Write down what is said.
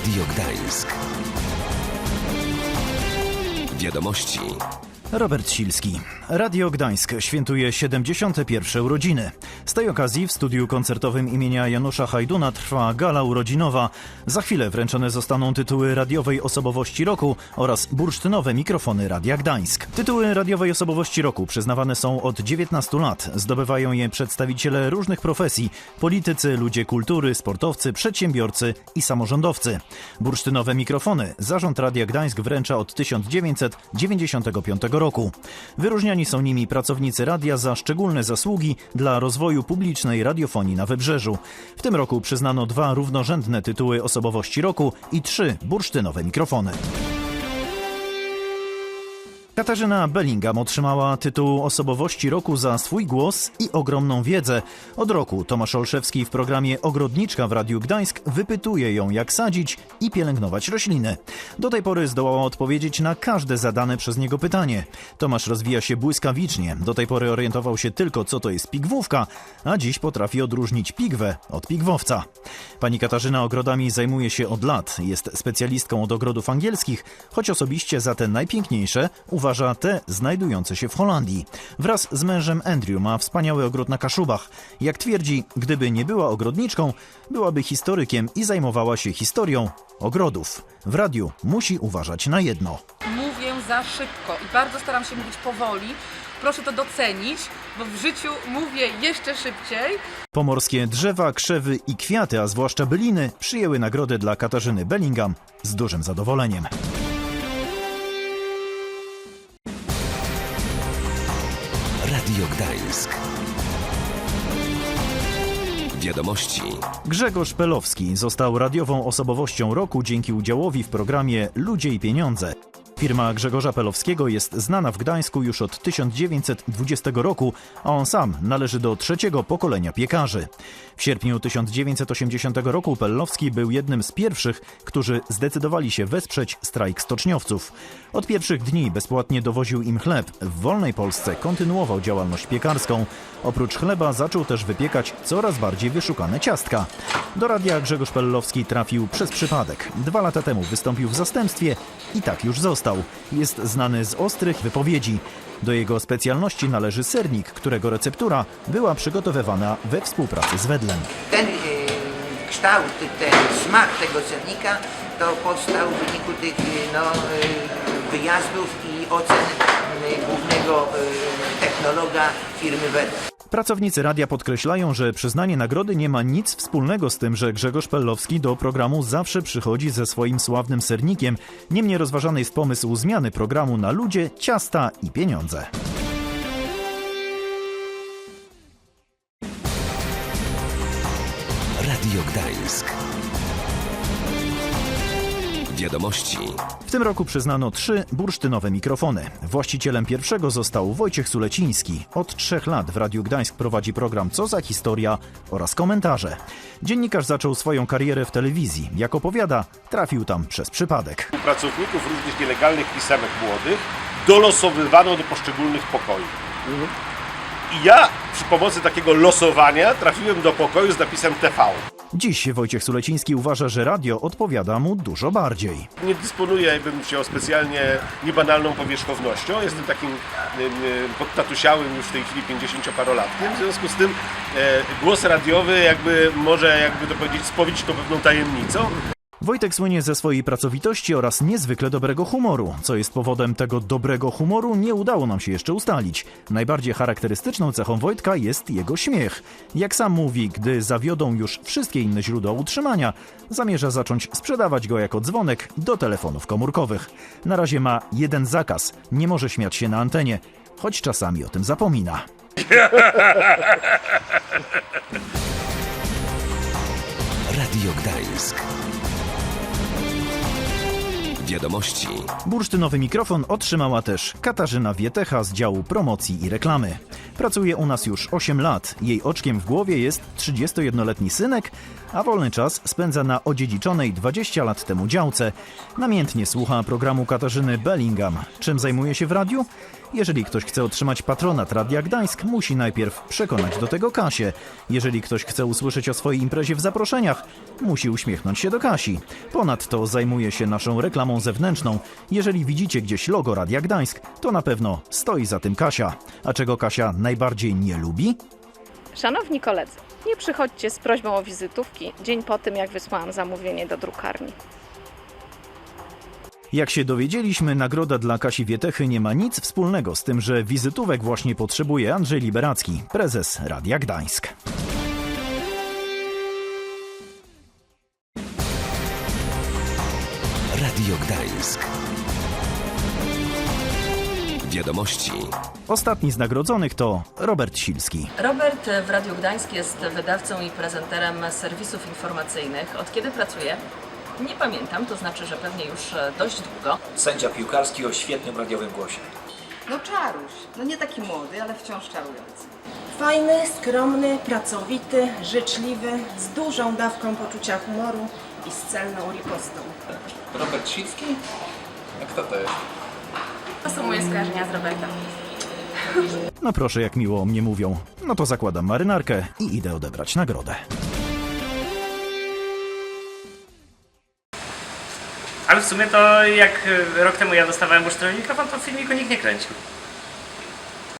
Radio Gdańsk. Wiadomości. Robert Silski. Radio Gdańsk świętuje 71. urodziny. Z tej okazji w studiu koncertowym imienia Janusza Hajduna trwa gala urodzinowa. Za chwilę wręczone zostaną tytuły radiowej osobowości roku oraz bursztynowe mikrofony Radia Gdańsk. Tytuły radiowej osobowości roku przyznawane są od 19 lat. Zdobywają je przedstawiciele różnych profesji: politycy, ludzie kultury, sportowcy, przedsiębiorcy i samorządowcy. Bursztynowe mikrofony Zarząd Radia Gdańsk wręcza od 1995 roku. Wyróżniani są nimi pracownicy radia za szczególne zasługi dla rozwoju publicznej radiofonii na Wybrzeżu. W tym roku przyznano dwa równorzędne tytuły osobowości roku i trzy bursztynowe mikrofony. Katarzyna Bellingham otrzymała tytuł osobowości roku za swój głos i ogromną wiedzę. Od roku Tomasz Olszewski w programie Ogrodniczka w Radiu Gdańsk wypytuje ją, jak sadzić i pielęgnować rośliny. Do tej pory zdołała odpowiedzieć na każde zadane przez niego pytanie. Tomasz rozwija się błyskawicznie. Do tej pory orientował się tylko, co to jest pigwówka, a dziś potrafi odróżnić pigwę od pigwowca. Pani Katarzyna ogrodami zajmuje się od lat. Jest specjalistką od ogrodów angielskich, choć osobiście za te najpiękniejsze uważa te znajdujące się w Holandii. Wraz z mężem Andrew ma wspaniały ogród na Kaszubach. Jak twierdzi, gdyby nie była ogrodniczką, byłaby historykiem i zajmowała się historią ogrodów. W radiu musi uważać na jedno. Mówię za szybko i bardzo staram się mówić powoli. Proszę to docenić, bo w życiu mówię jeszcze szybciej. Pomorskie drzewa, krzewy i kwiaty, a zwłaszcza byliny, przyjęły nagrodę dla Katarzyny Bellingham z dużym zadowoleniem. Radio Gdańsk. Wiadomości. Grzegorz Pelowski został radiową osobowością roku dzięki udziałowi w programie Ludzie i Pieniądze. Firma Grzegorza Pelowskiego jest znana w Gdańsku już od 1920 roku, a on sam należy do trzeciego pokolenia piekarzy. W sierpniu 1980 roku Pellowski był jednym z pierwszych, którzy zdecydowali się wesprzeć strajk stoczniowców. Od pierwszych dni bezpłatnie dowoził im chleb. W wolnej Polsce kontynuował działalność piekarską. Oprócz chleba zaczął też wypiekać coraz bardziej wyszukane ciastka. Do radia Grzegorz Pellowski trafił przez przypadek. Dwa lata temu wystąpił w zastępstwie i tak już został. Jest znany z ostrych wypowiedzi. Do jego specjalności należy sernik, którego receptura była przygotowywana we współpracy z Wedlem. ten e, kształt, ten smak tego sernika to powstał w wyniku tych e, no, e, wyjazdów i ocen głównego technologa firmy Wedel. Pracownicy radia podkreślają, że przyznanie nagrody nie ma nic wspólnego z tym, że Grzegorz Pellowski do programu zawsze przychodzi ze swoim sławnym sernikiem. Niemniej rozważany jest pomysł zmiany programu na ludzie, ciasta i pieniądze. Radio Gdańsk. Wiadomości. W tym roku przyznano trzy bursztynowe mikrofony. Właścicielem pierwszego został Wojciech Suleciński. Od trzech lat w Radiu Gdańsk prowadzi program Co za historia oraz komentarze. Dziennikarz zaczął swoją karierę w telewizji. Jak opowiada, trafił tam przez przypadek. pracowników różnych nielegalnych pisemek młodych dolosowywano do poszczególnych pokoi. I ja przy pomocy takiego losowania trafiłem do pokoju z napisem TV. Dziś Wojciech Suleciński uważa, że radio odpowiada mu dużo bardziej. Nie dysponuję, jakbym chciał, specjalnie niebanalną powierzchownością. Jestem takim podtatusiałym już w tej chwili 50-parolatkiem. W związku z tym e, głos radiowy jakby może, jakby to powiedzieć, spowiedzieć to pewną tajemnicą. Wojtek słynie ze swojej pracowitości oraz niezwykle dobrego humoru. Co jest powodem tego dobrego humoru, nie udało nam się jeszcze ustalić. Najbardziej charakterystyczną cechą Wojtka jest jego śmiech. Jak sam mówi, gdy zawiodą już wszystkie inne źródła utrzymania, zamierza zacząć sprzedawać go jako dzwonek do telefonów komórkowych. Na razie ma jeden zakaz: nie może śmiać się na antenie, choć czasami o tym zapomina. Radio Gdańsk. Wiadomości. Bursztynowy mikrofon otrzymała też Katarzyna Wietecha z działu promocji i reklamy. Pracuje u nas już 8 lat. Jej oczkiem w głowie jest 31-letni synek, a wolny czas spędza na odziedziczonej 20 lat temu działce. Namiętnie słucha programu Katarzyny Bellingham. Czym zajmuje się w radiu? Jeżeli ktoś chce otrzymać patronat Radia Gdańsk, musi najpierw przekonać do tego Kasię. Jeżeli ktoś chce usłyszeć o swojej imprezie w zaproszeniach, musi uśmiechnąć się do Kasi. Ponadto zajmuje się naszą reklamą zewnętrzną. Jeżeli widzicie gdzieś logo Radia Gdańsk, to na pewno stoi za tym Kasia. A czego Kasia najbardziej nie lubi? Szanowni koledzy, nie przychodźcie z prośbą o wizytówki dzień po tym, jak wysłałam zamówienie do drukarni. Jak się dowiedzieliśmy, nagroda dla Kasi Wietechy nie ma nic wspólnego z tym, że wizytówek właśnie potrzebuje Andrzej Liberacki, prezes Radia Gdańsk. Radio Gdańsk. Wiadomości. Ostatni z nagrodzonych to Robert Silski. Robert w Radiu Gdańsk jest wydawcą i prezenterem serwisów informacyjnych. Od kiedy pracuje? Nie pamiętam, to znaczy, że pewnie już e, dość długo. Sędzia piłkarski o świetnym radiowym głosie. No czaruś, no nie taki młody, ale wciąż czarujący. Fajny, skromny, pracowity, życzliwy, z dużą dawką poczucia humoru i z celną ripostą. Robert Silski? A kto to jest? To są moje skojarzenia z Robertem. No proszę, jak miło o mnie mówią. No to zakładam marynarkę i idę odebrać nagrodę. Ale w sumie to jak e, rok temu ja dostawałem bursztynowy mikrofon, to filmiku nikt nie kręcił.